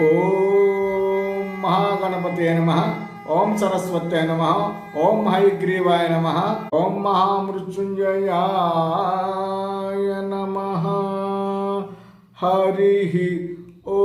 ఓం మహాగణపతే నమ. ఓం సరస్వతే నమ. ఓం హైగ్రీవాయ నమ. ఓం మహామృత్యుంజయాయ నమ. హరి ఓ.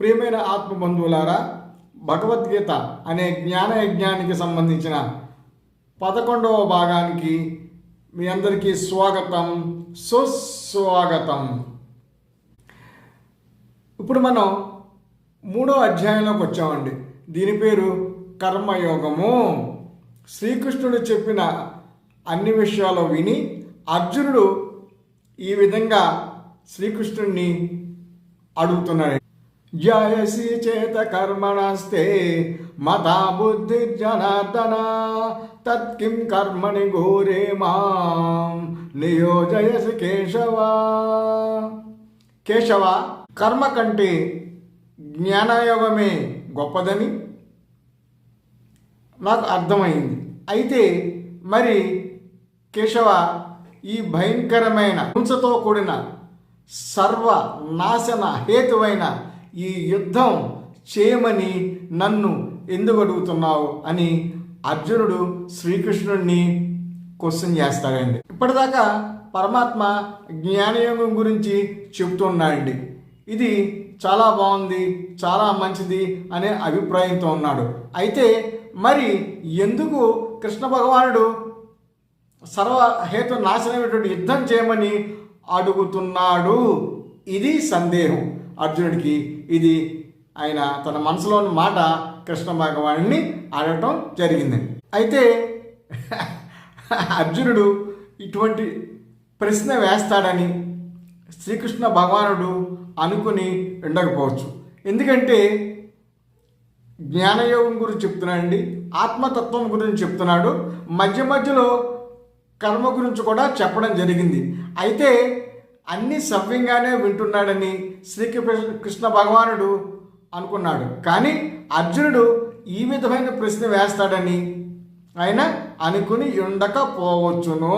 ప్రియమైన ఆత్మబంధువులారా భగవద్గీత అనే జ్ఞాన యజ్ఞానికి సంబంధించిన పదకొండవ భాగానికి మీ అందరికీ స్వాగతం సుస్వాగతం. ఇప్పుడు మనం మూడో అధ్యాయంలోకి వచ్చామండి. దీని పేరు కర్మయోగము. శ్రీకృష్ణుడు చెప్పిన అన్ని విషయాలు విని అర్జునుడు ఈ విధంగా శ్రీకృష్ణుడిని అడుగుతున్నాడు. జయసి చేత కర్మణస్తే మతా బుద్ధి జనార్దన తత్కిం కర్మణి ఘోరే మాం నియోజయసి కేశవ. కేశవ? కర్మ కంటే జ్ఞానయోగమే గొప్పదని నాకు అర్థమైంది. అయితే మరి కేశవ ఈ భయంకరమైన హింసతో కూడిన సర్వ నాశన హేతువైన ఈ యుద్ధం చేయమని నన్ను ఎందుకు అడుగుతున్నావు అని అర్జునుడు శ్రీకృష్ణుడిని క్వశ్చన్ చేస్తాడండి. ఇప్పటిదాకా పరమాత్మ జ్ఞానయోగం గురించి చెబుతున్నాడండి ఇది చాలా బాగుంది చాలా మంచిది అనే అభిప్రాయంతో ఉన్నాడు. అయితే మరి ఎందుకు కృష్ణ భగవానుడు సర్వహేతు నాశనమైనటువంటి యుద్ధం చేయమని అడుగుతున్నాడు? ఇది సందేహం. అర్జునుడికి ఇది ఆయన తన మనసులోని మాట కృష్ణ భగవాన్ని అడగటం జరిగింది. అయితే అర్జునుడు ఇటువంటి ప్రశ్న వేస్తాడని శ్రీకృష్ణ భగవానుడు అనుకుని ఉండకపోవచ్చు. ఎందుకంటే జ్ఞానయోగం గురించి చెప్తున్నాడండి ఆత్మతత్వం గురించి చెప్తున్నాడు మధ్య మధ్యలో కర్మ గురించి కూడా చెప్పడం జరిగింది. అయితే అన్ని సవ్యంగానే వింటున్నాడని శ్రీకృష్ణ కృష్ణ భగవానుడు అనుకున్నాడు. కానీ అర్జునుడు ఈ విధమైన ప్రశ్న వేస్తాడని ఆయన అనుకుని ఉండకపోవచ్చును.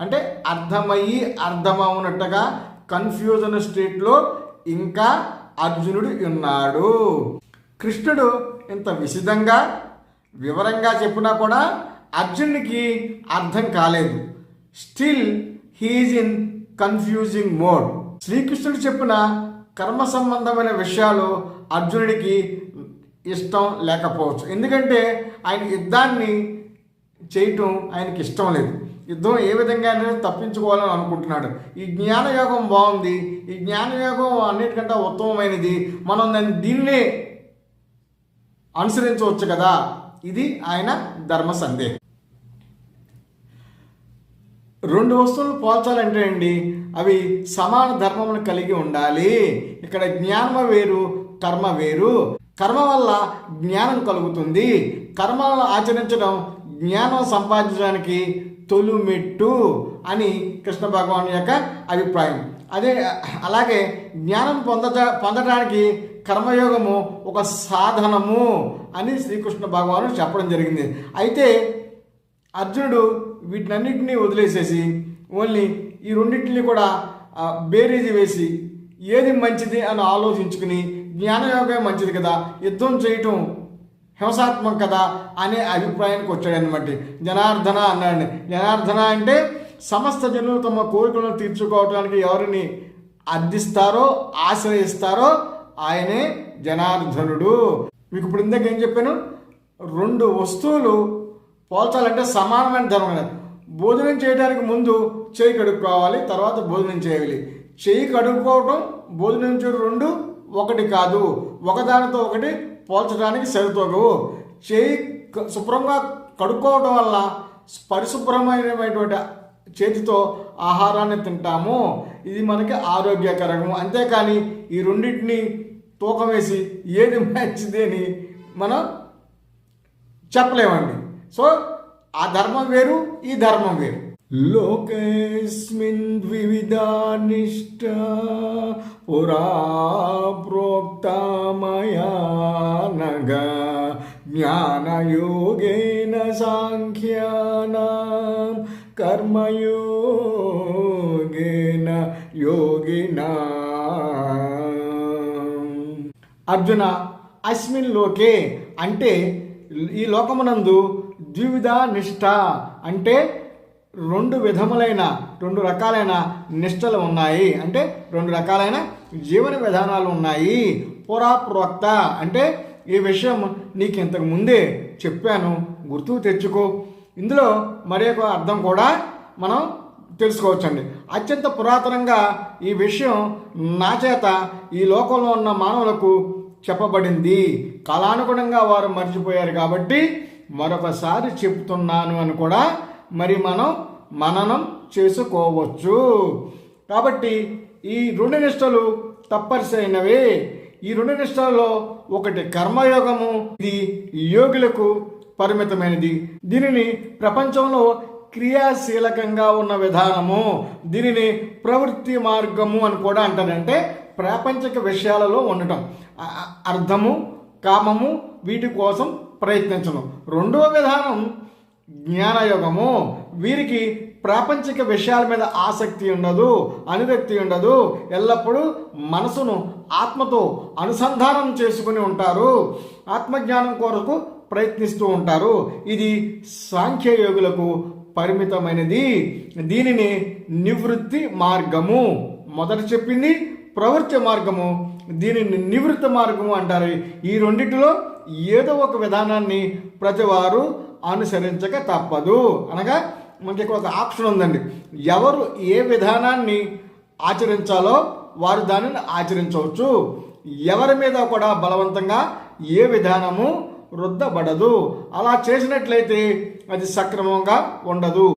అంటే అర్థమయ్యి అర్థమవునట్టుగా కన్ఫ్యూజన్ స్టేట్లో ఇంకా అర్జునుడు ఉన్నాడు. కృష్ణుడు ఇంత విశిదంగా వివరంగా చెప్పినా కూడా అర్జునుడికి అర్థం కాలేదు. Still he's in confusing mode శ్రీకృష్ణుడు చెప్పిన కర్మ సంబంధమైన విషయాలు అర్జునుడికి ఇష్టం లేకపోవచ్చు. ఎందుకంటే ఆయన యుద్ధాన్ని చేయటం ఆయనకి ఇష్టం లేదు. యుద్ధం ఏ విధంగా తప్పించుకోవాలని అనుకుంటున్నాడు. ఈ జ్ఞానయోగం బాగుంది. ఈ జ్ఞానయోగం అన్నిటికంటే ఉత్తమమైనది. మనం దాన్ని దీన్నే అనుసరించవచ్చు కదా. ఇది ఆయన ధర్మ సందేహం. రెండు వస్తువులు పోల్చాలంటే అండి అవి సమాన ధర్మమును కలిగి ఉండాలి. ఇక్కడ జ్ఞానమ వేరు కర్మ వేరు. కర్మ వల్ల జ్ఞానం కలుగుతుంది. కర్మలను ఆచరించడం జ్ఞానం సంపాదించడానికి తొలుమెట్టు అని కృష్ణ భగవాన్ యొక్క అభిప్రాయం. అదే అలాగే జ్ఞానం పొందట పొందడానికి కర్మయోగము ఒక సాధనము అని శ్రీకృష్ణ భగవాను చెప్పడం జరిగింది. అయితే అర్జునుడు వీటినన్నింటినీ వదిలేసేసి ఓన్లీ ఈ రెండింటిని కూడా బేరీజి వేసి ఏది మంచిది అని ఆలోచించుకుని జ్ఞానయోగం మంచిది కదా యుద్ధం చేయటం హింసాత్మకం కదా అనే అభిప్రాయానికి వచ్చాడనమాట జనార్దన అన్నాడు జనార్దన అంటే సమస్త జనులు తమ కోరికలను తీర్చుకోవడానికి ఎవరిని అర్థిస్తారో ఆశ్రయిస్తారో ఆయనే జనార్దనుడు. మీకు ఇప్పుడు ఇందాక ఏం చెప్పాను? రెండు వస్తువులు పోల్చాలంటే సమానమైన ధర్మం భోజనం చేయడానికి ముందు చేయి కడుక్కోవాలి తర్వాత భోజనం చేయాలి. చేయి కడుక్కోవటం భోజనం చేయడం రెండు ఒకటి కాదు. ఒకదానితో ఒకటి పోల్చడానికి సరితూగవు చేయి శుభ్రంగా కడుక్కోవడం వల్ల పరిశుభ్రమైనటువంటి చేతితో ఆహారాన్ని తింటాము. ఇది మనకి ఆరోగ్యకరము. అంతేకాని ఈ రెండింటిని తూకం వేసి ఏది మంచిది అని మనం చెప్పలేమండి. సో ఆ ధర్మం వేరు ఈ ధర్మం వేరు. లోకేస్మిన్ ద్వివిధానిష్ట పురా ప్రోక్తమయా నగ జ్ఞానయోగేన సాంఖ్యానాం కర్మయోగేన యోగినా. అర్జున అస్మిన్ లోకే అంటే ఈ లోకమునందు ద్వివిధ నిష్ఠ అంటే రెండు విధములైన రెండు రకాలైన నిష్టలు ఉన్నాయి. అంటే రెండు రకాలైన జీవన విధానాలు ఉన్నాయి. పురాప్రోక్త అంటే ఈ విషయం నీకు ఇంతకు ముందే చెప్పాను. గుర్తు తెచ్చుకో. ఇందులో మరే ఒక అర్థం కూడా మనం తెలుసుకోవచ్చండి. అత్యంత పురాతనంగా ఈ విషయం నా చేత ఈ లోకంలో ఉన్న మానవులకు చెప్పబడింది. కాలానుగుణంగా వారు మర్చిపోయారు కాబట్టి మరొకసారి చెప్తున్నాను అని కూడా మరి మనం మననం చేసుకోవచ్చు. కాబట్టి ఈ రెండు నిష్టలు తప్పనిసరైనవే. ఈ రెండు నిష్టలలో ఒకటి కర్మయోగము ఇది యోగులకు పరిమితమైనది. దీనిని ప్రపంచంలో క్రియాశీలకంగా ఉన్న విధానము. దీనిని ప్రవృత్తి మార్గము అని కూడా అంటారంటే ప్రాపంచిక విషయాలలో ఉండటం. అర్థము కామము వీటి కోసం ప్రయత్నించడం. రెండవ విధానం జ్ఞానయోగము. వీరికి ప్రాపంచిక విషయాల మీద ఆసక్తి ఉండదు అనురక్తి ఉండదు. ఎల్లప్పుడూ మనసును ఆత్మతో అనుసంధానం చేసుకుని ఉంటారు. ఆత్మజ్ఞానం కొరకు ప్రయత్నిస్తూ ఉంటారు. ఇది సాంఖ్యయోగులకు పరిమితమైనది. దీనిని నివృత్తి మార్గము మొదట చెప్పింది ప్రవృత్తి మార్గము. దీనిని నివృత్తి మార్గము అంటారు. ఈ రెండింటిలో ఏదో ఒక విధానాన్ని ప్రతివారు అనుసరించక తప్పదు. అనగా మనకి ఇక్కడ ఒక ఆప్షన్ ఉందండి. ఎవరు ఏ విధానాన్ని ఆచరించాలో వారు దానిని ఆచరించవచ్చు. ఎవరి మీద కూడా బలవంతంగా ఏ విధానము రుద్దబడదు. అలా చేసినట్లయితే అది సక్రమంగా ఉండదు.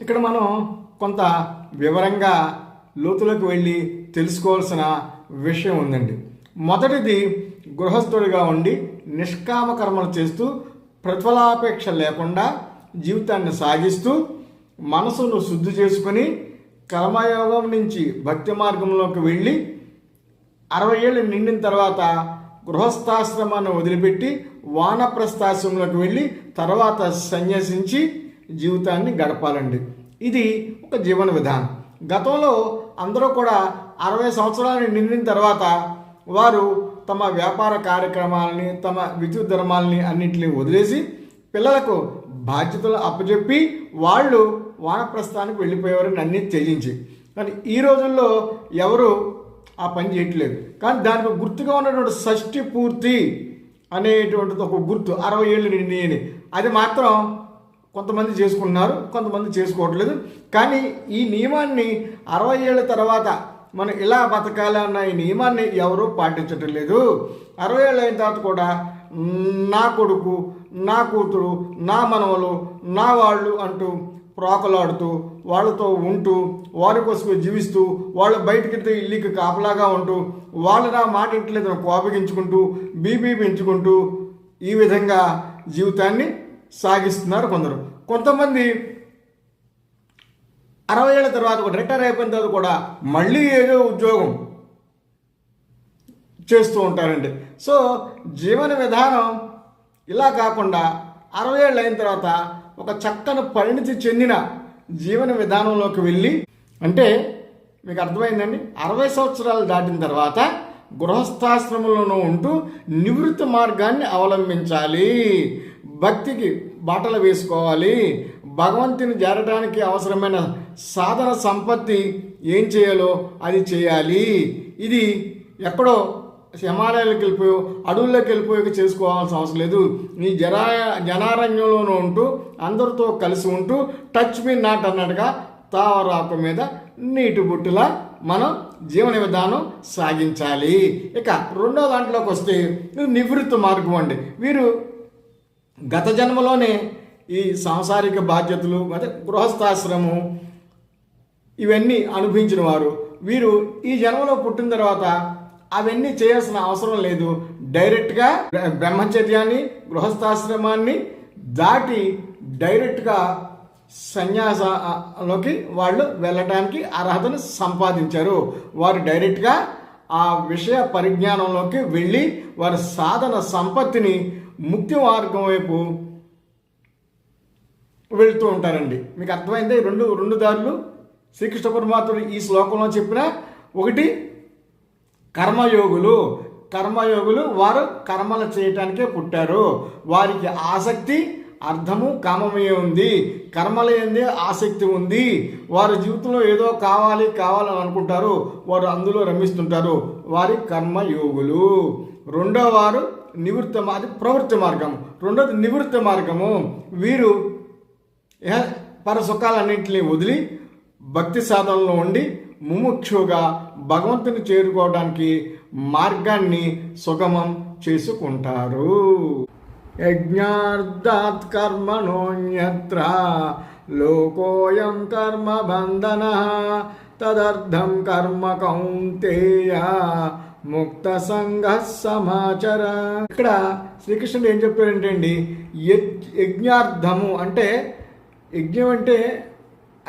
ఇక్కడ మనం కొంత వివరంగా లోతులకు వెళ్ళి తెలుసుకోవాల్సిన విషయం ఉందండి. మొదటిది గృహస్థుడిగా ఉండి నిష్కామ కర్మలు చేస్తూ ప్రతిఫలాపేక్ష లేకుండా జీవితాన్ని సాగిస్తూ మనసును శుద్ధి చేసుకుని కర్మయోగం నుంచి భక్తి మార్గంలోకి వెళ్ళి అరవై ఏళ్ళు నిండిన తర్వాత గృహస్థాశ్రమాన్ని వదిలిపెట్టి వానప్రస్థాశ్రమంలోకి వెళ్ళి తర్వాత సన్యసించి జీవితాన్ని గడపాలండి. ఇది ఒక జీవన విధానం. గతంలో అందరూ కూడా అరవై సంవత్సరాలు నిండిన తర్వాత వారు తమ వ్యాపార కార్యక్రమాలని తమ విద్యుత్ ధర్మాలని అన్నింటినీ వదిలేసి పిల్లలకు బాధ్యతలు అప్పచెప్పి వాళ్ళు వానప్రస్థానికి వెళ్ళిపోయేవారని అన్ని త్యజించి కానీ ఈ రోజుల్లో ఎవరు ఆ పని చేయట్లేదు. కానీ దానికి గుర్తుగా ఉన్నటువంటి షష్ఠి పూర్తి అనేటువంటిది ఒక గుర్తు అరవై ఏళ్ళు నిండి అని. అది మాత్రం కొంతమంది చేసుకుంటున్నారు కొంతమంది చేసుకోవట్లేదు. కానీ ఈ నియమాన్ని అరవై ఏళ్ళ తర్వాత మనం ఇలా బతకాలి అన్న ఈ నియమాన్ని ఎవరూ పాటించటం లేదు అరవై ఏళ్ళు అయిన తర్వాత కూడా నా కొడుకు నా కూతురు నా మనవలు నా వాళ్ళు అంటూ ప్రాకులాడుతూ వాళ్ళతో ఉంటూ వారి కోసమే జీవిస్తూ వాళ్ళు బయటికి వెళ్తే ఇల్లుకి కాపలాగా ఉంటూ వాళ్ళు నా మాట ఇంటలేదని కోపగించుకుంటూ బీపీ పెంచుకుంటూ ఈ విధంగా జీవితాన్ని సాగిస్తున్నారు కొందరు. కొంతమంది అరవై ఏళ్ళ తర్వాత రిటైర్ అయిపోయిన తర్వాత కూడా మళ్ళీ ఏదో ఉద్యోగం చేస్తూ ఉంటారండి. సో జీవన విధానం ఇలా కాకుండా అరవై ఏళ్ళు అయిన తర్వాత ఒక చక్కని పరిణితి చెందిన జీవన విధానంలోకి వెళ్ళి అంటే మీకు అర్థమైందండి? అరవై సంవత్సరాలు దాటిన తర్వాత గృహస్థాశ్రమంలోనూ ఉంటూ నివృత్తి మార్గాన్ని అవలంబించాలి. భక్తికి బాటలు వేసుకోవాలి. భగవంతుని చేరడానికి అవసరమైన సాధన సంపత్తి ఏం చేయాలో అది చేయాలి. ఇది ఎక్కడో హిమాలయాలకు వెళ్ళిపోయో అడవుల్లోకి వెళ్ళిపోయి చేసుకోవాల్సిన అవసరం లేదు. ఈ జరా జనారంగంలోనూ ఉంటూ అందరితో కలిసి ఉంటూ టచ్ మీ నాట్ అన్నట్టుగా తావరాకు మీద నీటి బుట్టులా మనం జీవన విధానం సాగించాలి. ఇక రెండో దాంట్లోకి వస్తే నివృత్తి మార్గం అండి. వీరు గత జన్మలోనే ఈ సాంసారిక బాధ్యతలు అదే గృహస్థాశ్రమం ఇవన్నీ అనుభవించిన వారు. వీరు ఈ జన్మలో పుట్టిన తర్వాత అవన్నీ చేయాల్సిన అవసరం లేదు. డైరెక్ట్గా బ్రహ్మచర్యాన్ని గృహస్థాశ్రమాన్ని దాటి డైరెక్ట్గా సన్యాసలోకి వాళ్ళు వెళ్ళటానికి అర్హతను సంపాదించారు. వారు డైరెక్ట్గా ఆ విషయ పరిజ్ఞానంలోకి వెళ్ళి వారి సాధన సంపత్తిని ముక్తి మార్గం వైపు వెళ్తూ ఉంటారండి. మీకు అర్థమైంది? రెండు రెండు దారులు శ్రీకృష్ణ పరమాత్ముడు ఈ శ్లోకంలో చెప్పిన ఒకటి కర్మయోగులు కర్మయోగులు వారు కర్మలు చేయటానికే పుట్టారు. వారికి ఆసక్తి అర్థము కామమే ఉంది? కర్మల ఎందే ఆసక్తి ఉంది. వారి జీవితంలో ఏదో కావాలి కావాలని అనుకుంటారు. వారు అందులో రమిస్తుంటారు. వారి కర్మయోగులు. రెండో వారు నివృత్త అది ప్రవృత్తి మార్గం రెండోది నివృత్తి మార్గము. వీరు పర సుఖాలన్నింటినీ వదిలి భక్తి సాధనలో ఉండి ముముక్షుగా భగవంతుని చేరుకోవడానికి మార్గాన్ని సుగమం చేసుకుంటారు. యజ్ఞార్థాత్ కర్మణోన్యత్ర లోకోయం కర్మ బంధన తదర్థం కర్మ కౌంతేయ ముక్త సంఘ సమాచార. ఇక్కడ శ్రీకృష్ణుడు ఏం చెప్పారంటే అండి యజ్- యజ్ఞార్థము అంటే యజ్ఞం అంటే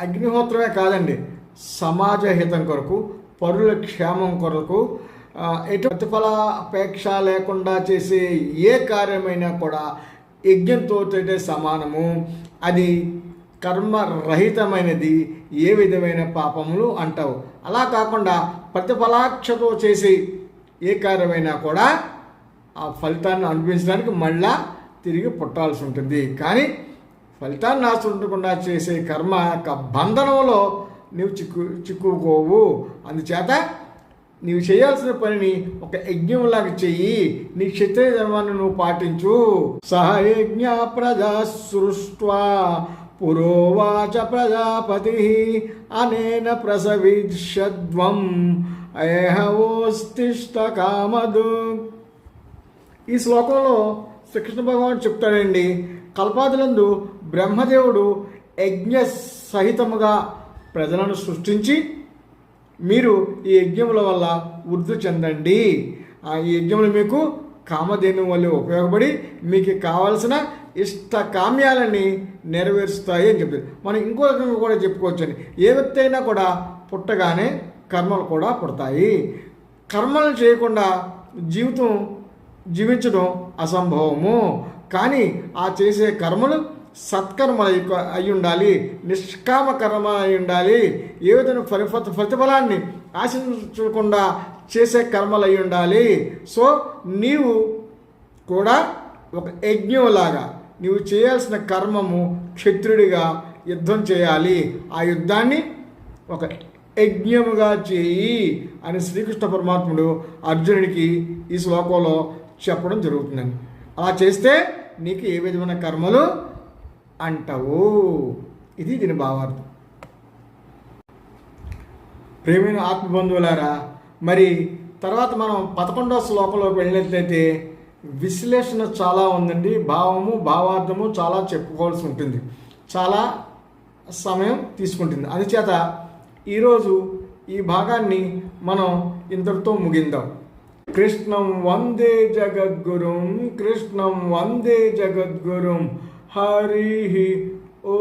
అగ్నిహోత్రమే కాదండి. సమాజ హితం కొరకు పరుల క్షేమం కొరకు ఎటు ప్రతిఫలాపేక్ష లేకుండా చేసే ఏ కార్యమైనా కూడా యజ్ఞంతో సమానము. అది కర్మరహితమైనది ఏ విధమైన పాపములు అంటావు. అలా కాకుండా ప్రతిఫలాక్షతో చేసి ఏ కార్యమైనా కూడా ఆ ఫలితాన్ని అనుభవించడానికి మళ్ళా తిరిగి పుట్టాల్సి ఉంటుంది. కానీ ఫలితాన్ని ఆశించకుండా చేసే కర్మ యొక్క బంధనంలో నీవు చిక్కు చిక్కుకోవు అందుచేత నీవు చేయాల్సిన పనిని ఒక యజ్ఞంలాగా చెయ్యి. నీ క్షత్రియ ధర్మాన్ని నువ్వు పాటించు. సహయజ్ఞ ప్రజా సృష్ట్వా పురోవాచ ప్రజాపతి అనేన ప్రసవిష్యద్వం. ఏహవోస్తిష్ట కామదు. ఈ శ్లోకంలో శ్రీకృష్ణ భగవాన్ చెప్తాడండి కల్పాదులందు బ్రహ్మదేవుడు యజ్ఞ సహితముగా ప్రజలను సృష్టించి మీరు ఈ యజ్ఞముల వల్ల వృద్ధి చెందండి. ఆ ఈ యజ్ఞములు మీకు కామధేను వల్ల ఉపయోగపడి మీకు కావలసిన ఇష్ట కామ్యాలని నెరవేరుస్తాయి అని చెప్తారు మనం ఇంకో రకంగా కూడా చెప్పుకోవచ్చండి. ఏ వ్యక్తి అయినా కూడా పుట్టగానే కర్మలు కూడా పుడతాయి. కర్మలు చేయకుండా జీవితం జీవించడం అసంభవము. కానీ ఆ చేసే కర్మలు సత్కర్మ అయి- ఉండాలి నిష్కామ కర్మ అయి ఉండాలి ఏ విధంగా ఫలి- ప్రతిఫలాన్ని ఆశించకుండా చేసే కర్మలు అయి ఉండాలి సో నీవు కూడా ఒక యజ్ఞంలాగా నీవు చేయాల్సిన కర్మము క్షత్రుడిగా యుద్ధం చేయాలి. ఆ యుద్ధాన్ని ఒక యజ్ఞముగా చేయి అని శ్రీకృష్ణ పరమాత్ముడు అర్జునుడికి ఈ శ్లోకంలో చెప్పడం జరుగుతుందండి. అలా చేస్తే నీకు ఏ విధమైన కర్మలు అంటవు? ఇది దీని భావార్థం. ప్రేమైన ఆత్మబంధువులారా మరి తర్వాత మనం పదకొండవ శ్లోకంలోకి వెళ్ళినట్లయితే విశ్లేషణ చాలా ఉందండి. భావము భావార్థము చాలా చెప్పుకోవాల్సి ఉంటుంది. చాలా సమయం తీసుకుంటుంది. అందుచేత ఈరోజు ఈ భాగాన్ని మనం ఇంతటితో ముగిందాం. కృష్ణం వందే జగద్గురుం కృష్ణం వందే జగద్గురుం. హరి ఓ